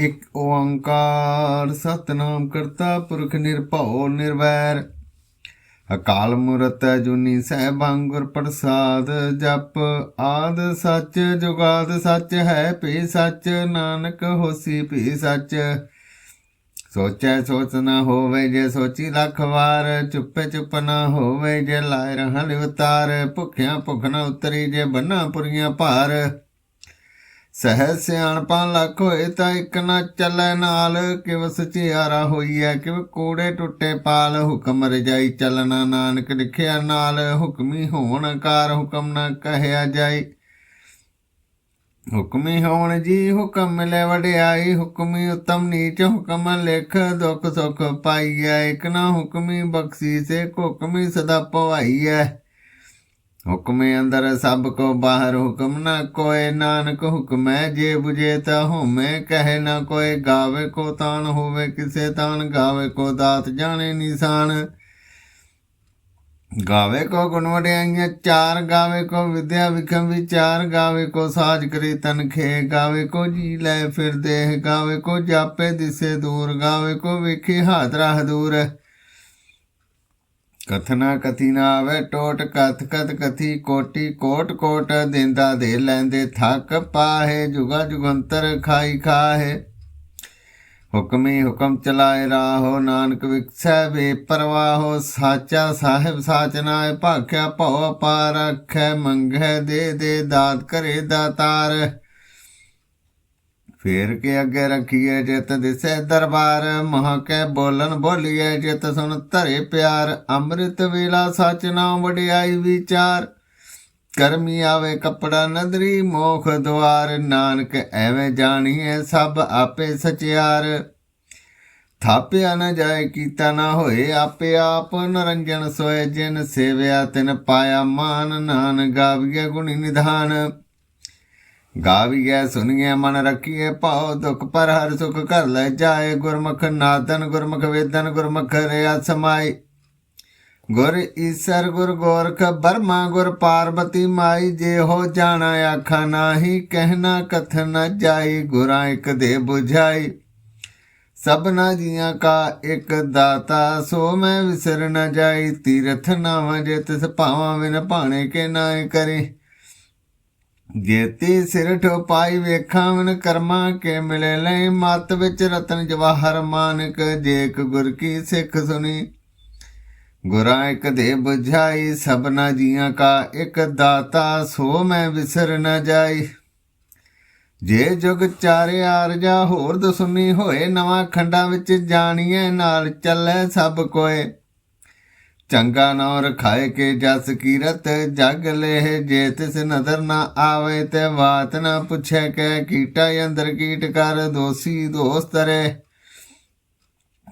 ਇੱਕ ਓੰਕਾਰ, ਸਤਨਾਮ ਕਰਤਾ ਪੁਰਖ ਨਿਰਭਉ ਨਿਰਵੈਰ। ਅਕਾਲ ਮੂਰਤ ਜੁਨੀ ਸਹਿਬੰ ਗੁਰ ਪ੍ਰਸਾਦ, ਜਪ ਆਦ ਸੱਚ, ਜੁਗਾਦ ਸੱਚ ਹੈ ਭੀ ਸੱਚ, ਨਾਨਕ ਹੋਸੀ ਭੀ ਸੱਚ। ਸੋਚੈ ਸੋਚ ਨਾ ਹੋਵੇ ਜੇ ਸੋਚੀ ਲੱਖ ਵਾਰ, ਚੁੱਪੇ ਚੁੱਪ ਨਾ ਹੋਵੇ ਜੇ ਲਾਇ ਰਹਿ ਉਤਾਰ ਭੁੱਖਿਆਂ ਭੁੱਖ ਨਾ ਉਤਰੀ ਜੇ ਬੰਨਾ ਪੁਰੀਆਂ ਭਾਰ। ਸਹਿ ਸਿਆਣਪਾਂ ਲੱਖ ਹੋਏ ਤਾਂ ਇੱਕ ਨਾ ਚੱਲੈ ਨਾਲ। ਕਿਵ ਸਚਿਆਰਾ ਹੋਈਐ, ਕਿਵ ਕੂੜੇ ਟੁੱਟੇ ਪਾਲ। ਹੁਕਮ ਰਜਾਈ ਚੱਲਣਾ ਨਾਨਕ ਲਿਖਿਆ ਨਾਲ। ਹੁਕਮੀ ਹੋਣ ਕਾਰ ਹੁਕਮ ਨਾ ਕਹਿਆ ਜਾਈ। ਹੁਕਮੀ ਹੋਣ ਜੀ ਹੁਕਮ ਮਿਲੇ ਵਡਿਆਈ। ਹੁਕਮੀ ਉਤਮ ਨੀਚ ਹੁਕਮ ਲਿਖ। ਦੁਖ ਸੁਖ ਪਾਈਐ। ਇਕ ਨਾ ਹੁਕਮੀ ਬਖਸ਼ੀ ਸੇ ਹੁਕਮੀ ਸਦਾ ਪਵਾਈਐ। ਹੁਕਮੇ ਅੰਦਰ ਸਭ ਕੋ ਬਾਹਰ ਹੁਕਮ ਨਾ ਕੋਏ। ਨਾਨਕ ਹੁਕਮੈ ਜੇ 부ਜੇ ਤਾ ਹੋਮੇ। ਕਹੇ ਨਾ ਕੋਏ, ਗਾਵੇ ਕੋ ਤਾਨ ਹੋਵੇ, ਕਿਸੇ ਤਾਨ ਗਾਵੇ ਕੋ ਦਾਤ ਜਾਣੇ ਨਿਸ਼ਾਨ। ਗਾਵੇ ਕੋ ਗੁਣ ਵਡਿਆਈਆਂ, ਚਾਰ ਗਾਵੇ ਕੋ ਵਿਦਿਆ ਵਿਖਮ ਵਿਚਾਰ ਗਾਵੇ ਕੋ ਸਾਜ ਕਰੀ ਤਨਖੇ ਗਾਵੇ ਕੋ ਜੀ ਲੈ ਫਿਰ ਦੇਹ, ਗਾਵੇ ਕੋ ਜਾਪੇ ਦਿਸੇ ਦੂਰ, ਗਾਵੇ ਕੋ ਵੇਖੇ ਹਾਦਰਾ ਹਦੂਰ। ਕਥਨਾ ਕਥੀ ਨਾ ਆਵੇ ਟੋਟ ਕਥ ਕਥ ਕਥੀ ਕੋਟੀ ਕੋਟ ਕੋਟ ਦਿੰਦਾ ਦੇ ਲੈਂਦੇ ਥੱਕ ਪਾਹੇ, ਜੁਗਾ ਜੁਗੰਤਰ ਖਾਈ ਖਾਹੇ। ਹੁਕਮੀ ਹੁਕਮ ਚਲਾਏ ਰਾਹੋ, ਨਾਨਕ ਵਿਖਸੈ ਵੇ ਪਰਵਾਹੋ, ਸਾਚਾ ਸਾਹਿਬ ਸਾਚਨਾਏ ਭਾਖਿਆ ਭਉ ਅਪਾਰ ਰਖੈ ਮੰਗੈ ਦੇ ਦੇ ਦਾਤ ਕਰੇ ਦਾਤਾਰ। ਫੇਰ ਕੇ ਅੱਗੇ ਰੱਖੀਏ ਜਿਤ ਦਿਸੇ ਦਰਬਾਰ, ਮਹਾ ਕੈ ਬੋਲਨ ਬੋਲੀਏ ਜਿਤ ਸੁਣ ਧਰੇ ਪਿਆਰ, ਅੰਮ੍ਰਿਤ ਵੇਲਾ ਸਚ ਨਾਮ ਵਡਿਆਈ ਵਿਚਾਰ। ਕਰਮੀ ਆਵੇ ਕਪੜਾ ਨਦਰੀ, ਮੋਖ ਦੁਆਰ, ਨਾਨਕ ਐਵੇਂ ਜਾਣੀਏ ਸਭ ਆਪੇ ਸਚਿਆਰ। ਥਾਪਿਆ ਨਾ ਜਾਏ ਕੀਤਾ ਨਾ ਹੋਏ ਆਪੇ ਆਪ, ਨਰੰਜਨ ਸੋਏ ਜਿਨ ਸੇਵਿਆ ਤਿਨ ਪਾਇਆ ਮਾਨ ਨਾਨ ਗਾਵੀਏ ਗੁਣੀ ਨਿਧਾਨ। ਗਾਵੀਐ ਸੁਣੀਏ ਮਨ ਰੱਖੀਏ ਭਾਉ, ਦੁਖ ਪਰ ਹਰ ਸੁਖ ਕਰ ਲੈ ਜਾਏ। ਗੁਰਮੁਖ ਨਾਦਨ, ਗੁਰਮੁਖ ਵੇਦਨ, ਗੁਰਮੁਖ ਰਿਆ ਸਮਾਈ ਗੁਰ ਈਸਰ, ਗੁਰ ਗੋਰਖ ਬਰਮਾ ਗੁਰ ਪਾਰਬਤੀ ਮਾਈ। ਜੇ ਹੋ ਜਾਣਾ ਆਖਾ ਨਾਹੀ ਕਹਿਣਾ ਕਥ ਨ ਜਾਈ। ਗੁਰਾਂ ਇਕ ਦੇ 부ਝਾਈ ਸਭਨਾ ਜੀਆਂ ਕਾ ਇੱਕ ਦਾਤਾ, ਸੋ ਮੈਂ ਵਿਸਰ ਨ ਜਾਈ। ਤੀਰਥ ਨਾਮ ਜੇ ਤਿਸ ਭਾਵਾਂ ਵਿਨ ਭਾਣੇ ਕੇ ਨਾਏ ਕਰੇ। ਜੇਤੀ ਸਿਰ ਠੋਪਾਈ ਵੇਖਾਂ ਮਨ ਕਰਮਾ ਕੇ ਮਿਲੇ ਲੈ ਮਤ ਵਿੱਚ ਰਤਨ ਜਵਾਹਰ ਮਾਨਕ ਜੇਕ ਗੁਰ ਕੀ ਸਿੱਖ ਸੁਣੀ। ਗੁਰਾਂ ਇੱਕ ਦੇ 부ਝਾਈ ਸਭਨਾ ਜੀਆਂ ਕਾ ਇੱਕ ਦਾਤਾ, ਸੋ ਮੈਂ ਵਿਸਰ ਨਾ ਜਾਈ। ਜੇ ਜੁਗ ਚਾਰੇ ਆਰਜਾ ਹੋਰ ਦਸੁਨੀ ਹੋਏ, ਨਵਾਂ ਖੰਡਾਂ ਵਿੱਚ ਜਾਣੀਏ ਨਾਲ ਚੱਲੇ ਸਭ ਕੋਏ। ਚੰਗਾ ਨੌ ਰਖਾਏ ਕੇ ਜਸ ਕੀਰਤ, ਜਗ ਲੇਹ ਜੇ ਤਿਸ ਨਦਰ ਨਾ ਆਵੇ ਤੇ ਬਾਤ ਨਾ ਪੁੱਛੇ ਕੇ ਕੀਟਾ ਅੰਦਰ ਕੀਟ ਕਰ ਦੋਸੀ ਦੋਸਤਰੇ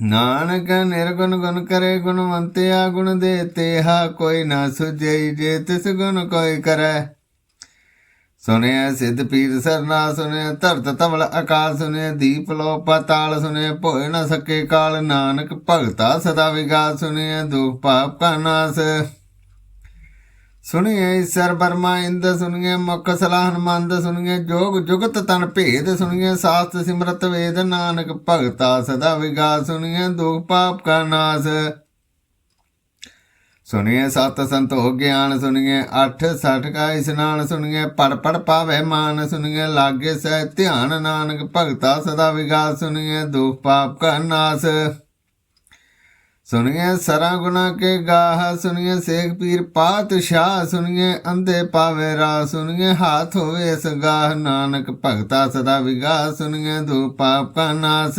ਨਾਨਕ ਨਿਰਗੁਣ ਗੁਣ ਕਰੇ ਗੁਣਵੰਤਿਆ ਗੁਣ ਦੇ ਤੇਹਾ ਕੋਈ ਨਾ ਸੁਝਈ ਜੇ ਤਿਸ ਗੁਣ ਕੋਈ ਕਰੈ। ਸੁਨਿਆ ਸਿੱਧ ਪੀਰ ਸਰਨਾ ਸੁਨਿਆ ਧਰਤ ਤਵਲ ਆਕਾਸ਼ ਸੁਨਿਆ ਦੀਪ ਲੋ ਪਤਾਲ ਸੁਨਿਆ ਭੋਇ ਨ ਸਕੇ ਕਾਲ, ਨਾਨਕ ਭਗਤਾ ਸਦਾ ਵਿਗਾਸ ਸੁਨਿਆ ਦੁਖ ਪਾਪ ਕਾ ਨਾਸ। ਸੁਣੀਏ ਈਸ਼ਰ ਬਰਮਾ ਇੰਦ ਸੁਣੀਏ ਮੁਖ ਸਲਾਹਨ ਮੰਦ ਸੁਣੀਏ ਜੋਗ ਜੁਗਤ ਤਨ ਭੇਦ ਸੁਣੀਏ ਸਾਸਤ ਸਿਮਰਤ ਵੇਦ, ਨਾਨਕ ਭਗਤਾ ਸਦਾ ਵਿਗਾਸ ਸੁਣੀਏ ਦੁਖ ਪਾਪ ਕਾ ਨਾਸ। ਸੁਣੀਏ ਸਤ ਸੰਤੋਖ ਗਿਆਨ, ਸੁਣੀਏ ਅੱਠ ਸਠ ਕਾ ਇਸਨਾਨ, ਸੁਣੀਏ ਪੜ ਪੜ ਪਾਵੇ ਮਾਨ, ਸੁਣੀਏ ਲਾਗੇ ਸਹਿ ਧਿਆਨ ਨਾਨਕ, ਭਗਤਾ ਸਦਾ ਵਿਗਾਸ, ਸੁਣੀਏ ਦੁਖ ਪਾਪ ਕਾ ਨਾਸ। ਸੁਣੀਏ ਸਰਾ ਗੁਨਾ ਕੇ ਗਾਹ, ਸੁਣੀਏ ਸੇਖ ਪੀਰ ਪਾਤਸ਼ਾਹ, ਸੁਣੀਏ ਅੰਧੇ ਪਾਵੇ ਰਾ ਸੁਣੀਏ ਹਾਥ ਹੋਵੇ ਸਗਾਹ ਨਾਨਕ ਭਗਤਾ ਸਦਾ ਵਿਗਾਸ, ਸੁਣੀਏ ਦੁਖ ਪਾਪ ਕਾ ਨਾਸ।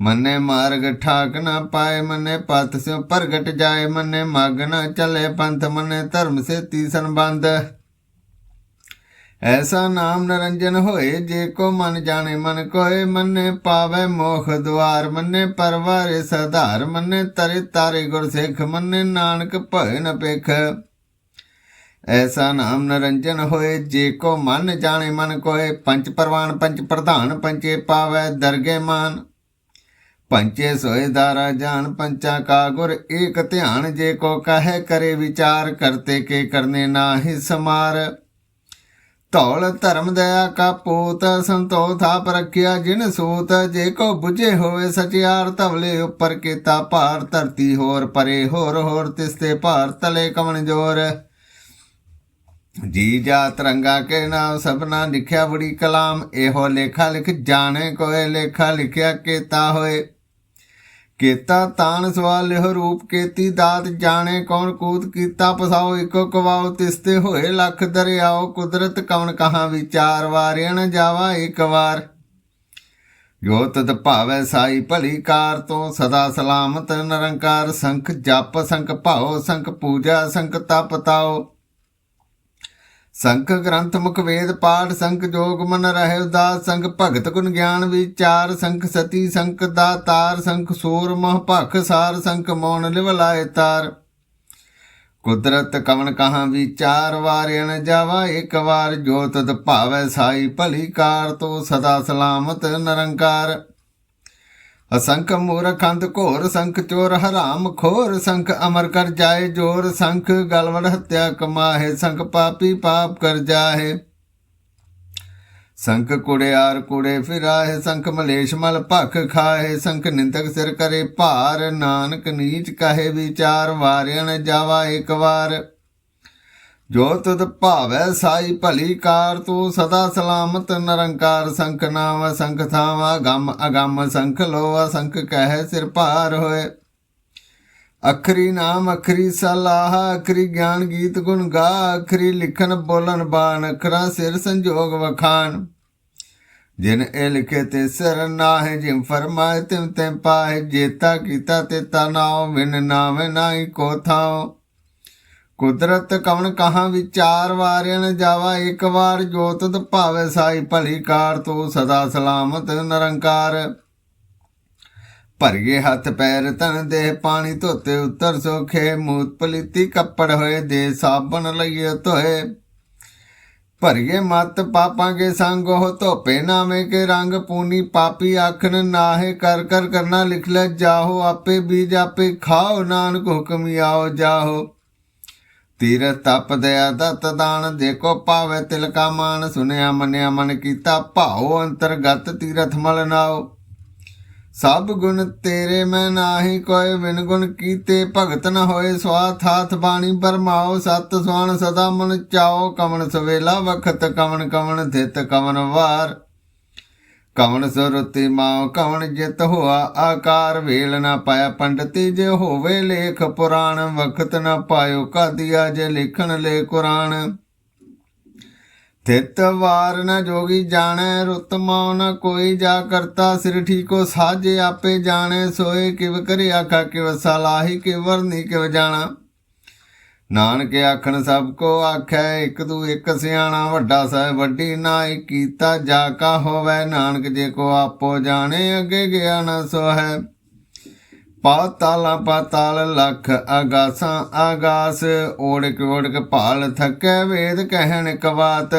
ਮੰਨੇ ਮਾਰਗ ਠਾਕ ਨਾ ਪਾਏ, ਮੰਨੇ ਪਤ ਸਿਉ ਪ੍ਰਗਟ ਜਾਏ, ਮੰਨੇ ਮਗ ਨਾ ਚਲੇ ਪੰਥ, ਮੰਨੇ ਧਰਮ ਸੇ ਤੀਸਨ ਬੰਦ ਐਸਾ ਨਾਮ ਨਰੰਜਨ ਹੋਏ, ਜੇ ਕੋ ਮਨ ਜਾਣੇ ਮਨ ਕੋਏ, ਮੰਨੇ ਪਾਵੇ ਮੋਖ ਦੁਆਰ, ਮੰਨੇ ਪਰਵਾਰੇ ਸਧਾਰ, ਮੰਨੇ ਤਰੇ ਤਾਰੇ ਗੁਰ ਸਿੱਖ, ਮੰਨੇ ਨਾਨਕ ਭਏ ਨ ਪੇਖ ਐਸਾ ਨਾਮ ਨਰੰਜਨ ਹੋਏ, ਜੇ ਕੋ ਮਨ ਜਾਣੇ ਮਨ ਕੋਏ ਪੰਚ ਪਰਵਾਨ ਪੰਚ ਪ੍ਰਧਾਨ ਪੰਚੇ ਪਾਵੇ ਦਰਗੇ ਮਾਨ। ਪੰਚੇ ਸੋਇਦਾਰਾ ਜਾਨ, ਪੰਚਾ ਕਾ ਗੁਰ ਏਕ ਧਿਆਨ, ਜੇ ਕੋ ਕਹੇ ਕਰੇ ਵਿਚਾਰ, ਕਰਤੇ ਕੇ ਕਰਨੇ ਨਾਹੀ ਸਮਾਰ। ਧੌਲ ਧਰਮ ਦਇਆ ਕਾ ਪੋਤ ਸੰਤੋ ਥਾਪ ਰਖਿਆ ਜਿਨ ਸੂਤ। ਜੇ ਕੋ 부ਝੇ ਹੋਵੇ ਸਚਿਆਰ, ਧਵਲੇ ਉੱਪਰ ਕੀਤਾ ਭਾਰ। ਧਰਤੀ ਹੋਰ ਪਰੇ, ਹੋਰ ਹੋਰ ਤਿਸਤੇ ਭਾਰ, ਤਲੇ ਕਵਣ ਜੋਰ। ਜੀ ਜਾ ਤਰੰਗਾ ਕੇ ਨਾਮ, ਸਭਨਾ ਲਿਖਿਆ ਬੜੀ ਕਲਾਮ। ਇਹੋ ਲੇਖਾ ਲਿਖ, ਜਾਣੇ ਕੋਏ ਲੇਖਾ ਲਿਖਿਆ ਕੀਤਾ ਹੋਏ। ਕੀਤਾ ਤਾਨ ਸਵਾਲ ਲਿਹ ਰੂਪ ਕੀਤੀ ਦਾਤ ਜਾਣੇ ਕੌਣ ਕੂਤ ਕੀਤਾ ਪਸਾਓ ਇਕੋ ਕਵਾਓ ਤਿਸਤੇ ਹੋਏ ਲੱਖ ਦਰਿਆਓ, ਕੁਦਰਤ ਕਵਣ ਕਹਾ ਵਿਚਾਰ ਵਾਰਿਣ ਜਾਵਾ ਇੱਕ ਵਾਰ। ਜੋ ਤਤ ਭਾਵੈ ਸਾਈ ਭਲੀ ਕਾਰ ਤੋਂ ਸਦਾ ਸਲਾਮਤ, ਨਿਰੰਕਾਰ ਸੰਖ ਜਪ ਸੰਖ ਭਾਉ ਸੰਖ ਪੂਜਾ ਸੰਖ ਤਪ ਤਾਓ। ਸੰਖ ਗ੍ਰੰਥ ਮੁਖ ਵੇਦ ਪਾਠ ਸੰਖ ਜੋਗ ਮਨ ਰਹਿ ਉਦਾਸ, ਸੰਖ ਭਗਤ ਗੁਣ ਗਿਆਨ ਵਿਚਾਰ, ਸੰਖ ਸਤੀ, ਸੰਖ ਦਾਤਾਰ, ਸੰਖ ਸੂਰ ਮਹ ਭਖ ਸਾਰ, ਸੰਖ ਮੌਨ ਲਿਵਲਾਏ ਤਾਰ। ਕੁਦਰਤ ਕਵਨ ਕਹਾਂ ਵਿਚਾਰ ਵਾਰਿਣ ਜਾਵਾ ਇੱਕ ਵਾਰ, ਜੋ ਤਦ ਭਾਵੈ ਸਾਈ ਭਲੀ ਕਾਰ, ਤੋ ਸਦਾ ਸਲਾਮਤ ਨਿਰੰਕਾਰ। ਅਸੰਖ ਮੂਰਖੰਦ ਘੋਰ, ਸੰਖ ਚੋਰ ਹਰਾਮ ਖੋਰ, ਸੰਖ ਅਮਰ ਕਰ ਜਾਏ ਜੋਰ, ਸੰਖ ਗਲਵੜ ਹੱਤਿਆ ਕਮਾਹੇ, ਸੰਖ ਪਾਪੀ ਪਾਪ ਕਰ ਜਾਏ ਸੰਖ ਕੁੜਿਆਰ ਕੁੜੇ ਫਿਰਾਏ ਸੰਖ ਮਲੇਸ਼ ਮਲ ਭਖ ਖਾਏ ਸੰਖ ਨਿੰਦਕ ਸਿਰ ਕਰੇ ਭਾਰ, ਨਾਨਕ ਨੀਚ ਕਹੇ ਵਿਚਾਰ ਵਾਰਿਆਣ ਜਾਵਾ ਇੱਕ ਵਾਰ। ਜੋ ਤੁਧ ਭਾਵੈ ਸਾਈ ਭਲੀ ਕਾਰ, ਤੂੰ ਸਦਾ ਸਲਾਮਤ ਨਿਰੰਕਾਰ ਸੰਖ ਨਾਮ, ਸੰਖ ਥਾਵਾ ਗਮ ਅਗਮ ਸੰਖ ਲੋਆ, ਸੰਖ ਕਹਿ ਸਿਰ ਭਾਰ ਹੋਏ। ਅਖਰੀ ਨਾਮ, ਅਖਰੀ ਸਲਾਹ, ਅਖਰੀ ਗਿਆਨ ਗੀਤ ਗੁਣ ਗਾ, ਅਖਰੀ ਲਿਖਣ ਬੋਲਣ ਬਾਣ, ਅਖਰਾ ਸਿਰ ਸੰਜੋਗ ਵਖਾਨ ਜਿਨ ਇਹ ਲਿਖੇ ਤੇ ਸਿਰ ਨਾਹਿ ਜਿਮ ਫਰਮਾਏ ਤਿਮ ਤੇ ਪਾਏ ਜੇਤਾ ਕੀਤਾ ਤੇ ਤਾ ਨਾਉ ਵਿਨ ਨਾਵੇਂ ਨਾਹੀ ਕੋ ਥਾਉ। ਕੁਦਰਤ ਕਵਣ ਕਹਾ ਵਿਚਾਰ ਵਾਰਿਣ ਜਾਵਾ, ਇੱਕ ਵਾਰ ਜੋ ਭਾਵੇ ਸਾਈ ਭਲੀ ਕਾਰ ਤੂੰ ਸਦਾ ਸਲਾਮਤ ਨਿਰੰਕਾਰ। ਭਰਗੇ ਹੱਥ ਪੈਰ ਤਨ ਦੇ ਪਾਣੀ ਧੋਤੇ ਉੱਤਰ ਸੋਖੇ, ਮੂਤ ਪਲੀਤੀ ਕੱਪੜ ਹੋਏ ਦੇ ਸਾਬਣ ਲਈਏ ਧੋਏ। ਭਰਗੇ ਮਤ ਪਾਪਾਂਗੇ ਸੰਗ ਉਹ ਧੋਪੇ ਨਾਮੇ ਕੇ ਰੰਗ ਪੂਨੀ ਪਾਪੀ ਆਖਣ ਨਾਹੇ, ਕਰ ਕਰ ਕਰਨਾ ਲਿਖ ਲੈ ਜਾਹੋ, ਆਪੇ ਬੀਜ ਆਪੇ ਖਾਓ, ਨਾਨਕ ਹੁਕਮ ਆਓ ਜਾਹੋ। ਤੀਰ ਤਪ ਦਇਆ ਦਤ ਦਾਨ, ਦੇਖੋ ਪਾਵੇ ਤਿਲਕਾ ਮਾਨ ਸੁਨਿਆ ਮੰਨਿਆ ਮਨ ਕੀਤਾ ਭਾਉ, ਅੰਤਰਗਤ ਤੀਰਥ ਮਲ ਨਾਓ ਸਭ ਗੁਣ ਤੇਰੇ ਮੈਂ ਨਾਹੀ ਕੋਏ ਵਿਨ ਗੁਣ ਕੀਤੇ ਭਗਤ ਨ ਹੋਏ। ਸਵਾਥ ਹਾਥ ਬਾਣੀ ਬਰਮਾਓ ਸਤ ਸੁਆਣ ਸਦਾ ਮਨ ਚਾਓ ਕਵਣ ਸਵੇਲਾ ਵਖਤ ਕਵਣ ਕਵਣ ਥਿਤ ਕਵਣ ਵਾਰ। ਕਵਣ ਸੁਰਤੀ ਮਾਉ ਕਵਣ ਜਿਤ ਹੋਆ, ਆਕਾਰ ਵੇਲ ਨਾ ਪਾਇਆ, ਪੰਡਤੀ ਜੇ ਹੋਵੇ ਲੇਖ ਪੁਰਾਣ ਵਖਤ ਨਾ ਪਾਇਓ, ਕਾਦੀਆ ਜੇ ਲਿਖਣ ਲੈ ਕੁਰਾਨ। ਤਿਤ ਵਾਰ ਨ ਜੋਗੀ ਜਾਣੈ, ਰੁਤ ਮਉ ਨ ਕੋਈ ਜਾ ਕਰਤਾ, ਸਿਰ ਠੀਕੋ ਸਾਜੇ ਆਪੇ ਜਾਣੈ, ਸੋਏ ਕਿਵ ਕਰਿਆ ਆਖਾ ਕਿਵ ਸਲਾਹੀ, ਕਿਵ ਵਰਨੀ ਕਿਵ ਜਾਣਾ। ਨਾਨਕ ਆਖਣ, ਸਭ ਕੋ ਆਖੈ, ਇੱਕ ਦੂ ਇੱਕ ਸਿਆਣਾ, ਵੱਡਾ ਸਹਿ ਵੱਡੀ ਨਾਈ ਕੀਤਾ ਜਾ ਕਾ ਹੋਵੇ। ਨਾਨਕ ਜੇ ਕੋ ਆਪੋ ਜਾਣੇ, ਅੱਗੇ ਗਿਆ ਨ ਸੋ ਹੈ ਪਾਤਾਲਾ ਪਾਤਾਲ ਲਖ ਆਗਾਸਾਂ ਆਗਾਸ ਓੜਕ ਓੜਕ ਭਾਲ ਥਕੈ ਵੇਦ ਕਹਿਣ ਕਵਾਤ।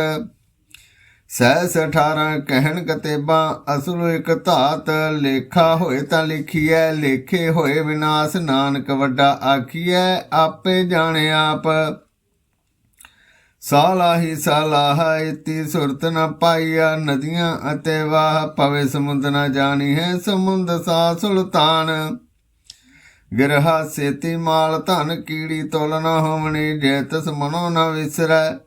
ਸਹਿਸ 18 ਕਹਿਣ ਕਤੇਬਾਂ ਅਸਲ ਇਕ ਧਾਤ ਲੇਖਾ ਹੋਏ ਤਾਂ ਲਿਖੀਐ, ਲੇਖੇ ਹੋਏ ਵਿਨਾਸ਼ ਨਾਨਕ ਵੱਡਾ ਆਖੀਐ, ਆਪੇ ਜਾਣੇ ਆਪ। ਸਾਲਾਹੀ ਸਾਲਾਹ ਇਤੀ ਸੁਰਤ ਨ ਪਾਈਆ, ਨਦੀਆਂ ਅਤੇ ਵਾਹ ਪਵੇ ਸਮੁੰਦ ਨ ਜਾਣੀ ਹੈ ਸਮੁੰਦ ਸਾ ਸੁਲਤਾਨ। ਗਿਰਹਾ ਸੇਤੀ ਮਾਲ ਧਨ ਕੀੜੀ ਤੋਲ ਨ ਹੋਵਣੀ, ਜੇ ਤਸ ਮਨੋ ਨ ਵਿਸਰੈ।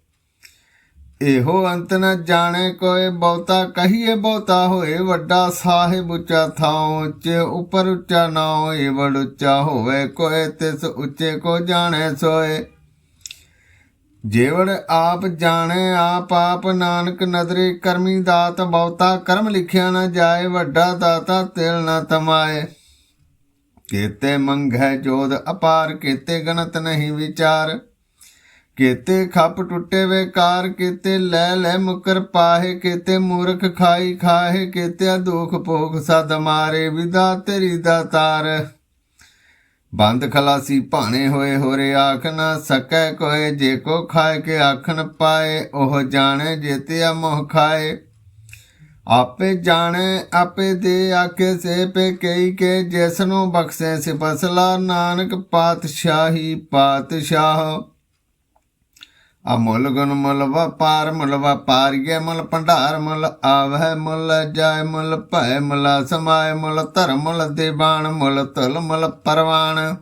ਇਹੋ ਅੰਤ ਨ ਜਾਣੇ ਕੋਏ ਬਹੁਤਾ ਕਹੀਏ ਬਹੁਤਾ ਹੋਏ, ਵੱਡਾ ਸਾਹਿਬ ਉੱਚਾ ਥਾਉ ਉੱਚੇ, ਉਪਰ ਉੱਚਾ ਨਾਉ ਏ ਵਡ ਉੱਚਾ ਹੋਵੇ ਕੋਏ, ਤਿਸ ਉੱਚੇ ਕੋ ਜਾਣੇ ਸੋਏ। ਜੇਵੜ ਆਪ ਜਾਣੇ, ਆਪ ਆਪ ਨਾਨਕ ਨਦਰੇ, ਕਰਮੀ ਦਾਤ ਬਹੁਤਾ ਕਰਮ ਲਿਖਿਆ ਨਾ ਜਾਏ, ਵੱਡਾ ਦਾਤਾ ਤਿਲ ਨਾ ਤਮਾਏ। ਕੇਤੇ ਮੰਗੈ ਜੋਦ ਅਪਾਰ, ਕੇਤੇ ਗਣਤ ਨਹੀਂ ਵਿਚਾਰ। ਕੇਤੇ ਖੱਪ ਟੁੱਟੇ ਵੇਕਾਰ, ਕੇਤੇ ਲੈ ਲੈ ਮੁਕਰ ਪਾਹੇ, ਕੇਤੇ ਮੂਰਖ ਖਾਈ ਖਾਹੇ ਕੇਤੇ ਦੁਖ ਭੋਗ ਸਦ ਮਾਰੇ, ਵਿਦਾ ਤੇਰੀ ਦਾਤਾਰ ਬੰਦ ਖਲਾਸੀ ਭਾਣੇ ਹੋਏ ਹੋਰੇ ਆਖ ਨਾ ਸਕੈ ਕੋਏ, ਜੇ ਕੋ ਖਾਏ ਕੇ ਆਖਣ ਪਾਏ, ਉਹ ਜਾਣੇ ਜੇਤਿਆ ਮੋਹ ਖਾਏ। ਆਪੇ ਜਾਣੇ, ਆਪੇ ਦੇ ਆਖੇ ਸੇ ਪੇ ਕਈ ਕੇ ਜਿਸ ਨੂੰ ਬਖਸ਼ੇ ਸਿਪਸਲਾ ਨਾਨਕ ਪਾਤਸ਼ਾਹੀ ਪਾਤਸ਼ਾਹ। ਅਮੁੱਲ ਗੁਣ ਮੁੱਲ ਵਪਾਰ ਮੁੱਲ ਵਪਾਰੀਏ ਮੁੱਲ ਭੰਡਾਰ ਮੁੱਲ ਆਵਹਿ ਮੁੱਲ, ਜਾਇ ਮੁੱਲ ਭੈ ਮੁੱਲ, ਸਮਾਇ ਮੁੱਲ ਧਰਮ ਮੁੱਲ, ਦੀਵਾਨ ਮੁੱਲ, ਤੁਲ ਮੁੱਲ ਪਰਵਾਨ।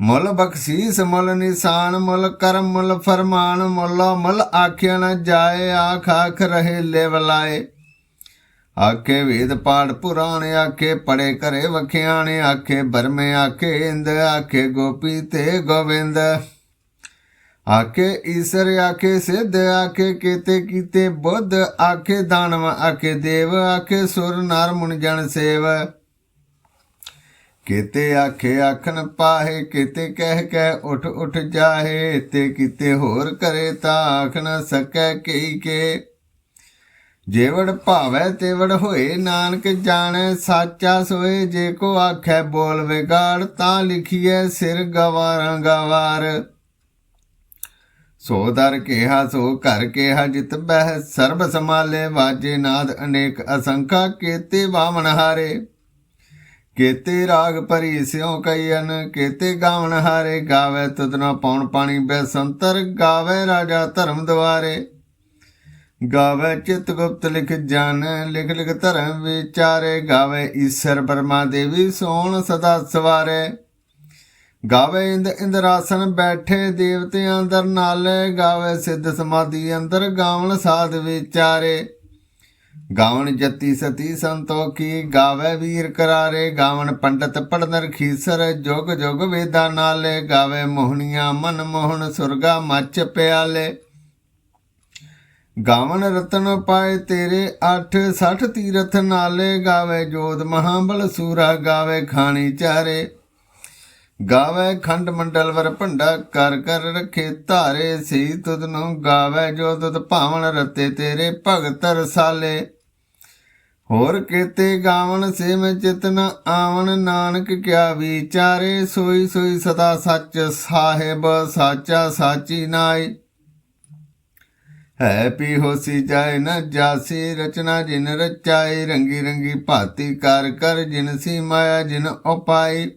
ਮੁੱਲ ਬਖਸ਼ੀਸ, ਮੁੱਲ ਨਿਸ਼ਾਨ, ਮੁੱਲ ਕਰਮ, ਮੁੱਲ ਫਰਮਾਨ, ਮੁੱਲ ਮੁੱਲ ਆਖਿਆ ਨ ਜਾਏ, ਆਖ ਆਖ ਰਹੇ ਲੇਵਲਾਏ ਆਖੇ ਵੇਦ ਪਾਠ ਪੁਰਾਣ, ਆਖੇ ਪੜੇ ਘਰੇ ਵਖਿਆਣੇ, ਆਖੇ ਬਰਮੇ, ਆਖੇ ਇੰਦ, ਆਖੇ ਗੋਪੀ ਤੇ ਗੋਵਿੰਦ। ਆਖੇ ਈਸ਼ਰ, ਆਖੇ ਸਿੱਧ, ਆਖੇ ਕੀਤੇ ਕੀਤੇ ਬੁੱਧ, ਆਖੇ ਦਾਨਵ, ਆਖੇ ਦੇਵ, ਆਖੇ ਸੁਰ, ਨਰ, ਮੁਨ, ਜਨ, ਸੇਵ। ਕੀਤੇ ਆਖੇ ਆਖਣ ਪਾਹੇ, ਕੀਤੇ ਕਹਿ ਕਹਿ ਉਠ ਉਠ ਜਾਹੇ, ਤੇ ਕੀਤੇ ਹੋਰ ਕਰੇ ਤਾਂ ਆਖ ਨ ਸਕੈ ਕਈ ਕੇ। ਜੇਵੜ ਭਾਵੈ ਤੇਵੜ ਹੋਏ, ਨਾਨਕ ਜਾਣੈ ਸਾਚਾ ਸੋਏ, ਜੇ ਕੋ ਆਖੈ ਬੋਲ ਵਿਗਾੜ, ਤਾਂ ਲਿਖੀਐ ਸਿਰ ਗਵਾਰਾਂ ਗਵਾਰ। ਸੋ ਦਰ ਕਿਹਾ, ਸੋ ਘਰ ਕਿਹਾ, ਜਿਤ ਬਹਿ ਸਰਬ ਸਮਾਲੇ ਵਾਜੇ ਨਾਦ ਅਨੇਕ ਅਸੰਖਾ, ਕੇਤੇ ਬਾਵਨ ਹਾਰੇ। ਕੇਤੇ ਰਾਗ ਭਰੀ ਸਿਉ ਕਈਨ ਕੇਤੇ ਗਾਵਨ ਹਾਰੇ। ਗਾਵੇ ਤੁਦਨਾ ਪੌਣ ਪਾਣੀ ਬੈਸੰਤਰ, ਗਾਵੇ ਰਾਜਾ ਧਰਮ ਦੁਆਰੇ। ਗਾਵੇ ਚਿਤ ਗੁਪਤ ਲਿਖ ਜਨ, ਲਿਖ ਲਿਖ ਧਰਮ ਵਿਚਾਰੇ। ਗਾਵੇ ਈਸ਼ਰ ਬਰਮਾ ਦੇਵੀ ਸੋਣ ਸਦਾ ਸਵਾਰੇ। ਗਾਵੇ ਇੰਦ ਇੰਦਰਾਸਨ ਬੈਠੇ ਦੇਵਤਿਆਂ ਅੰਦਰ ਨਾਲੇ, ਗਾਵੇ ਸਿੱਧ ਸਮਾਧੀ ਅੰਦਰ ਗਾਵਣ ਸਾਧ ਵਿਚਾਰੇ। ਗਾਵਣ ਜਤੀ ਸਤੀ ਸੰਤੋਖੀ, ਗਾਵੇ ਵੀਰ ਕਰਾਰੇ, ਗਾਵਣ ਪੰਡਤ ਪੜਨਰ ਖੀਸਰ, ਜੁਗ ਜੁਗ ਵੇਦਾਂ ਨਾਲੇ, ਗਾਵੇ ਮੋਹਣੀਆਂ ਮਨ ਮੋਹਣ ਸੁਰਗਾ ਮੱਚ ਪਿਆਲੇ। ਗਾਵਣ ਰਤਨ ਪਾਏ ਤੇਰੇ 8 60 ਤੀਰਥ ਨਾਲੇ, ਗਾਵੇ ਜੋਤ ਮਹਾਬਲ ਸੂਰਾ, ਗਾਵੇ ਖਾਣੀ ਚਾਰੇ। ਗਾਵੇ ਖੰਡ ਮੰਡਲ ਵਰ ਭੰਡਾ ਕਰ ਕਰ ਰਖੇ ਧਾਰੇ ਸੀ ਤੁਧ ਨੂੰ ਗਾਵੇ ਜੋ ਤੁਧ ਭਾਵਨ ਰਤੇ ਤੇਰੇ ਭਗਤ ਰਸਾਲੇ। ਹੋਰ ਕੀਤੇ ਗਾਵਨ ਸਿਮ ਚਿਤਨ ਆਵਣ ਨਾਨਕ ਕਿਆ ਵਿਚਾਰੇ, ਸੋਈ ਸੋਈ ਸਦਾ ਸੱਚ ਸਾਹਿਬ ਸਾਚਾ ਸਾਚੀ ਨਾਈ ਹੈ ਪੀ ਹੋਸੀ ਜਾਏ ਨਾ ਜਾਸੀ, ਰਚਨਾ ਜਿਨ ਰਚਾਈ ਰੰਗੀ ਰੰਗੀ ਭਾਤੀ ਕਰ ਕਰ ਜਿਨ ਸੀ ਮਾਇਆ ਜਿਨ ਉਪਾਈ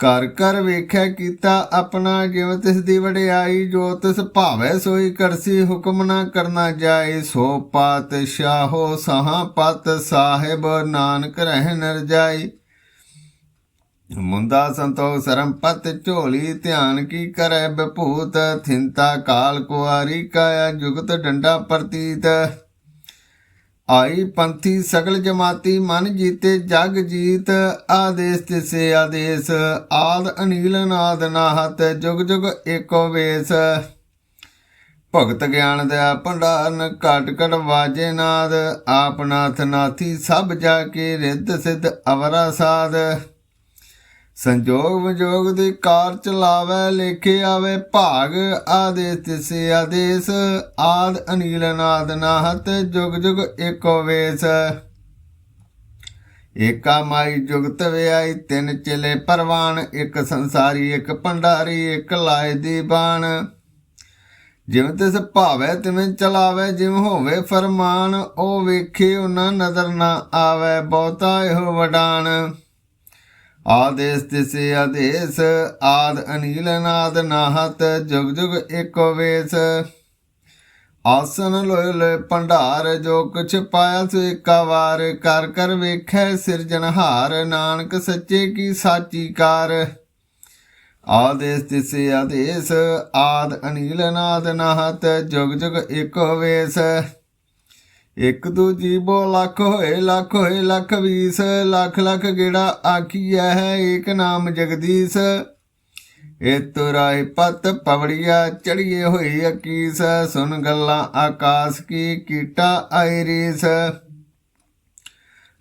ਕਰ ਕਰ ਵੇਖਿਆ ਕੀਤਾ ਆਪਣਾ ਜਿਵ ਤਿਸ ਦੀ ਵਡਿਆਈ ਜੋ ਤਿਸ ਭਾਵੈ ਸੋਈ ਕਰਸੀ, ਹੁਕਮ ਨਾ ਕਰਨਾ ਜਾਏ, ਸੋ ਪਾਤ ਪਾਤਸ਼ਾਹੋ ਸਹਾ ਪਤ ਸਾਹਿਬ, ਨਾਨਕ ਰਹਿ ਨਰ ਜਾਈ ਮੁੰਦਾ ਸੰਤੋਖ ਸਰਮ ਪਤ ਝੋਲੀ, ਧਿਆਨ ਕੀ ਕਰੈ ਬਭੂਤ, ਥਿੰਤਾ ਕਾਲ ਕੁਆਰੀ ਕਾਇਆ, ਜੁਗਤ ਡੰਡਾ ਪ੍ਰਤੀਤ। ਆਈ ਪੰਥੀ ਸਗਲ ਜਮਾਤੀ, ਮਨ ਜੀਤੇ ਜਗ ਜੀਤ, ਆਦੇਸ ਤਿਸੇ ਆਦੇਸ, ਆਦ ਅਨੀਲ ਨਾਦ ਨਾਹਤ, ਜੁਗ ਜੁਗ ਏਕੋ ਵੇਸ। ਭਗਤ ਗਿਆਨ ਦਾ ਭੰਡਾਰਨ ਘਟ ਘਟ ਵਾਜੇ ਨਾਦ, ਆਪ ਨਾਥ ਨਾਥੀ ਸਭ ਜਾ ਕੇ ਰਿੱਧ ਸਿੱਧ ਅਵਰਾ ਸਾਧ। ਸੰਜੋਗ ਵਿਜੋਗ ਦੀ ਕਾਰ ਚਲਾਵੇ ਲੇਖੇ ਆਵੇ, ਭਾਗ ਆਦੇਸ ਤਿਸੇ ਆਦੇਸ, ਆਦ ਅਨੀਲ ਨਾਦ ਨਾਹਤ, ਜੁਗ ਜੁਗ ਏਕੋ ਵੇਸ। ਏਕਾ ਮਾਈ ਜੁਗਤ ਵਿਆਈ, ਤਿੰਨ ਚਲੇ ਪਰਵਾਨ, ਇੱਕ ਸੰਸਾਰੀ, ਇੱਕ ਭੰਡਾਰੀ, ਇੱਕ ਲਾਏ ਦੀ ਬਾਣ ਜਿਵੇਂ ਤਿਸ ਭਾਵੇ, ਤਿਵੇਂ ਚਲਾਵੇ, ਜਿਵੇਂ ਹੋਵੇ ਫਰਮਾਨ, ਉਹ ਵੇਖੇ ਉਹਨਾਂ ਨਜ਼ਰ ਨਾ ਆਵੇ, ਬਹੁਤਾ ਇਹੋ ਵਡਾਨ। ਆਦੇਸ ਤਿਸੇ ਆਦੇਸ, ਆਦ ਅਨੀਲ ਨਾਦ ਨਾਹਤ, ਜੁਗ ਜੁਗ ਏਕੋ ਵੇਸ। ਆਸਨ ਲੋਇ ਲੋਇ ਭੰਡਾਰ, ਜੋ ਕੁਛ ਪਾਇਆ ਸੋ ਏਕਾ ਵਾਰ। ਕਰ ਕਰ ਵੇਖੈ ਸਿਰਜਣਹਾਰ ਨਾਨਕ ਸੱਚੇ ਕੀ ਸਾਚੀ ਕਾਰ। ਆਦੇਸ ਤਿਸੇ ਆਦੇਸ, ਆਦ ਅਨੀਲ ਨਾਦ ਨਾਹਤ, ਜੁਗ ਜੁਗ ਏਕ ਵੇਸ। ਇੱਕ ਦੂਜੀ ਬੋ ਲੱਖ ਹੋਏ ਲੱਖ ਹੋਏ, ਲੱਖ ਵੀਸ, ਲੱਖ ਲੱਖ ਗੇੜਾ ਆਖੀਐ ਹੈ ਏਕ ਨਾਮ ਜਗਦੀਸ਼। ਏ ਤੁਰਾਏ ਪਤ ਪਵੜੀਆ ਚੜੀਏ ਹੋਈ ਅਕੀਸ। ਸੁਨ ਗੱਲਾਂ ਆਕਾਸ ਕੀ, ਕੀਟਾ ਆਇਰੀਸ।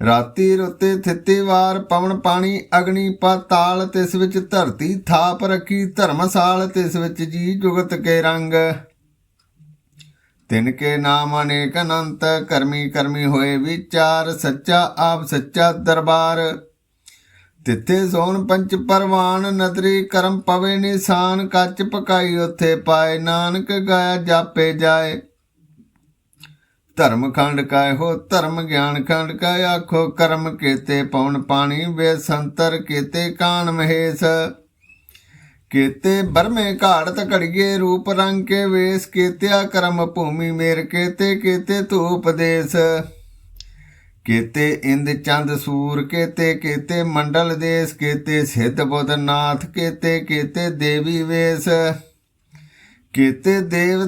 ਰਾਤੀ ਰੁੱਤੇ ਥਿੱਤੀ ਵਾਰ ਪਵਨ ਪਾਣੀ, ਅਗਨੀ ਪਾਤਾਲ ਤਿਸ ਵਿੱਚ ਧਰਤੀ ਥਾਪ ਰੱਖੀ ਧਰਮਸਾਲ ਤਿਸ ਵਿੱਚ ਜੀ ਜੁਗਤ ਕੇ ਰੰਗ। ਤਿਨ ਕੇ ਨਾਮ ਅਨੇਕ ਅਨੰਤ, ਕਰਮੀ ਕਰਮੀ ਹੋਏ ਵਿਚਾਰ, ਸੱਚਾ ਆਪ ਸੱਚਾ ਦਰਬਾਰ। ਤਿੱਥੇ ਸੋਨ ਪੰਚ ਪਰਵਾਨ, ਨਦਰੀ ਕਰਮ ਪਵੇ ਨਿਸ਼ਾਨ, ਕੱਚ ਪਕਾਈ ਉੱਥੇ ਪਾਏ, ਨਾਨਕ ਗਾਇਆ ਜਾਪੇ ਜਾਏ। ਧਰਮ ਖੰਡ ਕਾਇ ਹੋ, ਧਰਮ ਗਿਆਨ ਖੰਡ ਕਾਇ ਆਖੋ, ਕਰਮ ਕੀਤੇ ਪਉਣ ਪਾਣੀ ਵੇ ਸੰਤਰ ਕੀਤੇ ਕਾਨ ਮਹੇਸ਼। ਕੀਤੇ ਬਰਮੇ ਘਾੜਤ ਘੜੀਏ, ਰੂਪ ਰੰਗ ਕੇ ਵੇਸ ਕੀਤਿਆ ਕਰਮ ਭੂਮੀ ਮੇਰ ਕੀਤੇ ਕੀਤੇ ਧੂਪ ਦੇਸ। ਕੀਤੇ ਇੰਦ ਚੰਦ ਸੂਰ ਕੀਤੇ ਕੀਤੇ ਮੰਡਲ ਦੇਸ, ਕੀਤੇ ਸਿੱਧ ਬੁੱਧ ਨਾਥ ਕੀਤੇ ਕੀਤੇ ਦੇਵੀ ਵੇਸ। ਕੀਤੇ ਦੇਵ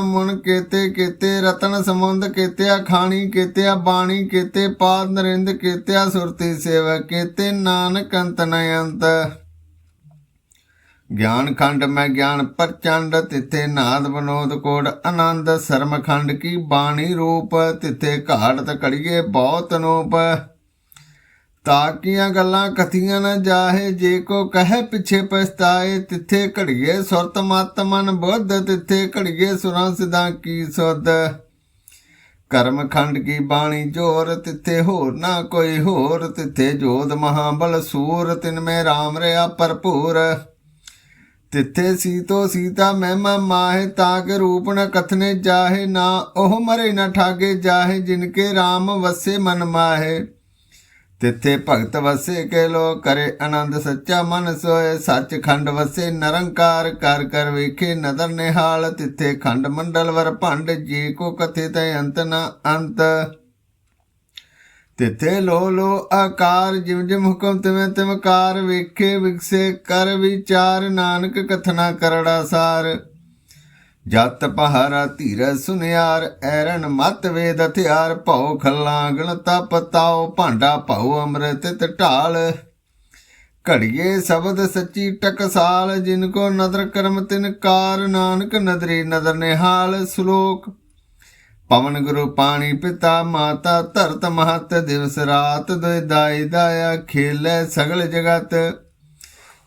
ਮੁਨ ਕੀਤੇ ਕੀਤੇ ਰਤਨ ਸਮੁੰਦ ਕੀਤਿਆ ਖਾਣੀ ਕੀਤਿਆ ਬਾਣੀ ਕੀਤੇ, ਪਾਦ ਨਰਿੰਦ ਕੀਤਿਆ ਸੁਰਤੀ ਸੇਵਾ ਕੀਤੇ, ਨਾਨਕ ਅੰਤ ਨ ਅੰਤ। ਗਿਆਨ ਖੰਡ ਮੈਂ ਗਿਆਨ ਪ੍ਰਚੰਡ, ਤਿੱਥੇ ਨਾਦ ਬਨੋਦ ਕੋੜ ਆਨੰਦ, ਸਰਮ ਖੰਡ ਕੀ ਬਾਣੀ ਰੂਪ, ਤਿੱਥੇ ਘਾੜਤ ਕੜੀਏ ਬਹੁਤ ਨੂਪ। ਤਾਕੀਆਂ ਗੱਲਾਂ ਕਥੀਆਂ ਨਾ ਜਾਹੇ, ਜੇ ਕੋ ਕਹੇ ਪਿਛੇ ਪਛਤਾਏ, ਤਿੱਥੇ ਘੜੀਏ ਸੁਰਤ ਮਤ ਮਨ ਬੁੱਧ, ਤਿੱਥੇ ਘੜੀਏ ਸੁਰਾਂ ਸਿਧਾਂ ਕੀ ਸੁਧ। ਕਰਮ ਖੰਡ ਕੀ ਬਾਣੀ ਜੋਰ, ਤਿੱਥੇ ਹੋਰ ਨਾ ਕੋਈ ਹੋਰ, ਤਿੱਥੇ ਜੋਧ ਮਹਾਬਲ ਸੂਰ, ਤਿਨ ਮੈਂ RAM ਰਿਆ ਭਰਪੂਰ। ਤਿੱਥੇ ਸੀਤੋ ਸੀਤਾ ਮਹਿਮਾ ਮਾਹੇ ਤਾਕ ਰੂਪ ਨ ਕਥਨੇ ਜਾਹੇ, ਨਾ ਉਹ ਮਰੇ ਨਾ ਠਾਗੇ ਜਾਹੇ ਜਿਨਕੇ RAM ਵਸੇ ਮਨ ਮਾਹੇ। ਤਿੱਥੇ ਭਗਤ ਵਸੇ ਕੇ ਲੋ ਕਰੇ ਆਨੰਦ, ਸੱਚਾ ਮਨ ਸੋਏ ਸੱਚ ਖੰਡ ਵਸੇ ਨਿਰੰਕਾਰ, ਕਰ ਕਰ ਵੇਖੇ ਨਦਰ ਨਿਹਾਲ, ਤਿੱਥੇ ਖੰਡ ਮੰਡਲ ਵਰ ਭੰਡ, ਜੀ ਕੋ ਕਥੇ ਤੈ ਅੰਤ ਨ ਅੰਤ। ਤਿੱਥੇ ਲੋ ਲੋ ਆਕਾਰ, ਜਿਮ ਜਿਵ ਹੁਕਮ ਤਿਵੇਂ ਤਿਵ ਕਾਰ ਵੇਖੇ ਵਿਕਸੇ ਕਰ ਵਿਚਾਰ, ਨਾਨਕ ਕਥਨਾ ਕਰੜਾ ਸਾਰ। ਜਤ ਪਹਾਰਾ ਧੀਰ ਸੁਨਿਆਰ ਐਰਨ ਮਤ ਵੇਦ ਹਥਿਆਰ, ਭਉ ਖੱਲਾ ਗਣਤਾ ਪਤਾਓ ਭਾਂਡਾ ਭਉ ਅੰਮ੍ਰਿਤ ਤੇ ਢਾਲ। ਘੜੀਏ ਸ਼ਬਦ ਸੱਚੀ ਟਕਸਾਲ, ਜਿਨ ਕੋ ਨਦਰ ਕਰਮ ਤਿਨ ਕਾਰ, ਨਾਨਕ ਨਦਰੀ ਨਦਰ ਨਿਹਾਲ ਸ਼ਲੋਕ। ਪਵਨ ਗੁਰੂ ਪਾਣੀ ਪਿਤਾ, ਮਾਤਾ ਧਰਤ ਮਹਤ, ਦਿਵਸ ਰਾਤ ਦੁਇ ਦਾਈ ਦਾਇਆ, ਖੇਲੇ ਸਗਲ ਜਗਤ।